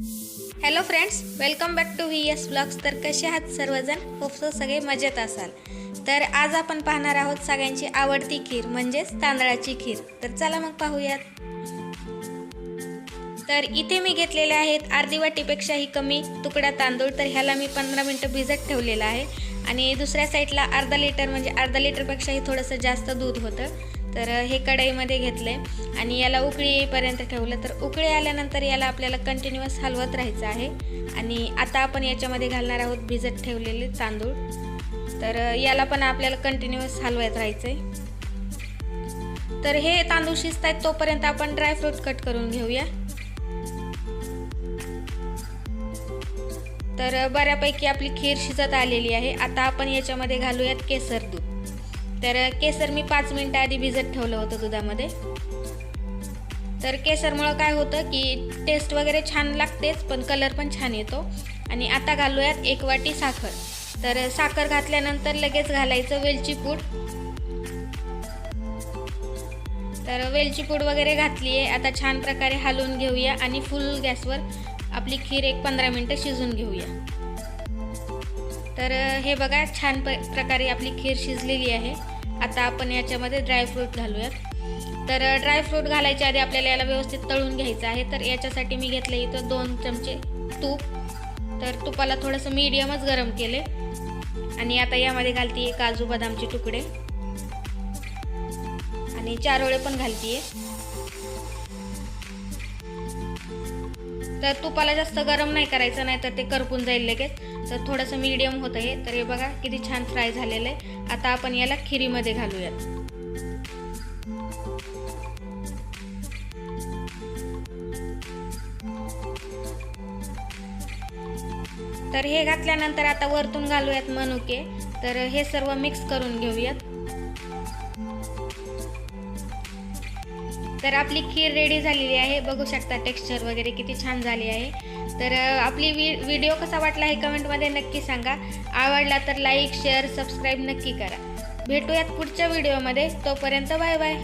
Hello friends welcome back to V S blogs तर कसे आहात सर्वजण? होपसो सगळे मजेत असाल. तर आज आपण पाहणार आहोत सगळ्यांची आवडती खीर म्हणजेच तांदळाची खीर. तर चला मग पाहूयात. तर इथे मी घेतलेले आहेत अर्धी वाटीपेक्षाही कमी तुकडा तांदूळ. तर ह्याला मी पंधरा मिनटं भिजत ठेवलेलं आहे. आणि दुसऱ्या साईडला अर्धा लिटर म्हणजे अर्धा लिटरपेक्षाही थोडंसं जास्त दूध होतं. तर हे कढईमध्ये घेतले. आणि याला उकळी येईपर्यंत ठेवलं. तर उकळी आल्यानंतर याला आपल्याला कंटिन्युअस हलवत राहायचं आहे. आणि आता आपण याच्यामध्ये घालणार आहोत भिजत ठेवलेले तांदूळ. तर याला पण आपल्याला कंटिन्युअस हलवत राहायचं आहे तर हे तांदूळ शिजत आहेत तोपर्यंत आपण ड्रायफ्रूट कट करून घेऊया. तर बऱ्यापैकी आपली खीर शिजत आलेली आहे. आता आपण याच्यामध्ये घालूयात केसर दूध. तर केसर मी पाच मिनटं आधी भिजत ठेवलं होतं दुधामध्ये. तर केसरमुळं काय होतं की टेस्ट वगैरे छान लागतेच पण कलर पण छान येतो. आणि आता घालूयात एक वाटी साखर. तर साखर घातल्यानंतर लगेच घालायचं वेलची पूड. तर वेलची पूड वगैरे घातली आहे आता छान प्रकारे हलवून घेऊया आणि फुल गॅसवर आपली खीर एक पंधरा मिनटं शिजून घेऊया. तर हे बघा छान प प्रकारे आपली खीर शिजलेली आहे. आता आपण याच्यामध्ये ड्रायफ्रूट घालूयात. तर ड्रायफ्रूट घालायच्या आधी आपल्याला याला व्यवस्थित तळून घ्यायचं आहे. तर याच्यासाठी मी घेतलं इथं दोन चमचे तूप. तर तुपाला थोडंसं मीडियमच गरम केले आणि आता यामध्ये घालते काजू बदामचे तुकडे. आणि चारोळे पण घालतीये. तर तुपाला जास्त गरम नाही करायचं नाही तर ते करपून जाईल लगेच. तर थोडंसं मीडियम होतं हे. तर हे बघा किती छान फ्राय झालेलं आहे. आता आपण याला खिरीमध्ये घालूयात. तर हे घातल्यानंतर आता वरतून घालूयात मनुके. तर हे सर्व मिक्स करून घेऊयात. तर आपली खीर रेडी झालेली आहे. बघू शकता टेक्स्चर वगैरे किती छान झाली आहे. तर आपली वि व्हिडिओ कसा वाटला हे कमेंटमध्ये नक्की सांगा. आवडला तर लाईक शेअर सबस्क्राईब नक्की करा. भेटूयात पुढच्या व्हिडिओमध्ये तोपर्यंत बाय बाय